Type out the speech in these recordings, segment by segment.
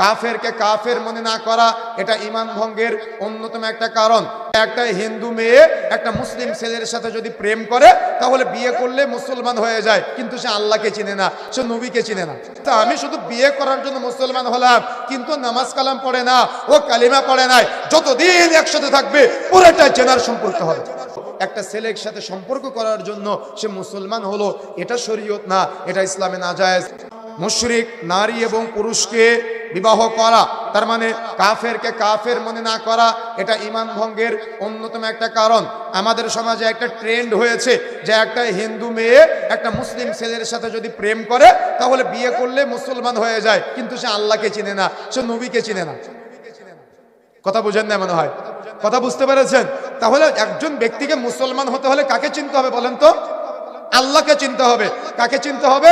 কাফেরকে কাফের মনে না করা, এটা ইমান ভঙ্গের অন্যতম একটা কারণ। একটা হিন্দু মেয়ে, একটা মুসলিম ছেলের সাথে যদি প্রেম করে, তাহলে বিয়ে করলে মুসলমান হয়ে যায়, কিন্তু সে আল্লাহকে চিনে না, সে নবীকে চিনে না। তা আমি শুধু বিয়ে করার জন্য মুসলমান হলাম, কিন্তু নামাজ কালাম পড়ে না, ও কালিমা পড়ে নাই, যতদিন একসাথে থাকবে, পুরোটা চেনার সম্পর্ক হবে। একটা ছেলের সাথে সম্পর্ক করার জন্য সে মুসলমান হলো, এটা শরীয়ত না, এটা ইসলামে না যায় মুশরিক, নারী এবং পুরুষকে বিবাহ করা, তার মানে কাফেরকে কাফের মনে না করা, এটা ইমান ভঙ্গের অন্যতম একটা কারণ। আমাদের সমাজে একটা ট্রেন্ড হয়েছে যে একটা হিন্দু মেয়ে একটা মুসলিম ছেলের সাথে যদি প্রেম করে, তাহলে বিয়ে করলে মুসলমান হয়ে যায়, কিন্তু সে আল্লাহকে চিনে না, সে নবীকে চিনে না। কথা বুঝেন না মনে হয়? কথা বুঝতে পেরেছেন? তাহলে একজন ব্যক্তিকে মুসলমান হতে হলে কাকে চিনতে হবে বলেন তো? আল্লাহকে চিনতে হবে। কাকে চিনতে হবে?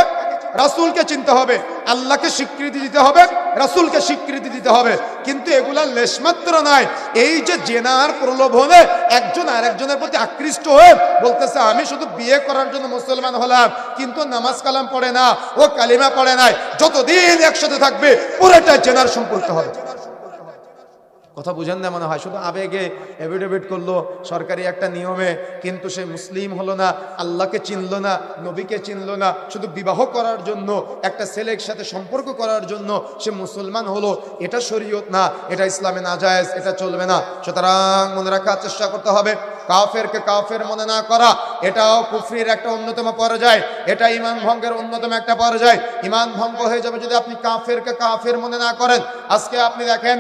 রাসূলকে চিনতে হবে। আল্লাহকে স্বীকৃতি দিতে হবে, রাসুলকে স্বীকৃতি দিতে হবে। কিন্তু এগুলা লেশমাত্র নয়। এই যে জেনার প্রলোভনে একজন আরেকজনের প্রতি আকৃষ্ট হয়ে বলতেছে, আমি শুধু বিয়ে করার জন্য মুসলমান হলাম, কিন্তু নামাজ কালাম পড়ে না, ও কালিমা পড়ে নাই। যতদিন একসাথে থাকবে, পুরোটা জেনার সম্পর্ক হবে। কথা বুঝেন না মনে হয়, শুধু আবেগে এভিডেভিট করল সরকারি একটা নিয়মে, কিন্তু সে মুসলিম হলো না, আল্লাহকে চিনলো না, নবীকে চিনলো না, শুধু বিবাহ করার জন্য, একটা ছেলের সাথে সম্পর্ক করার জন্য সে মুসলমান হলো, এটা শরীয়ত না, এটা ইসলামে না যায় এটা চলবে না। সুতরাং মনে রাখার চেষ্টা করতে হবে, কাফেরকে কাফের মনে না করা, এটাও কুফরির একটা অন্যতম পর্যায়, এটা ইমান ভঙ্গের অন্যতম একটা পর্যায়। ইমান ভঙ্গ হয়ে যাবে যদি আপনি কাফেরকে কাফের মনে না করেন। আজকে আপনি দেখেন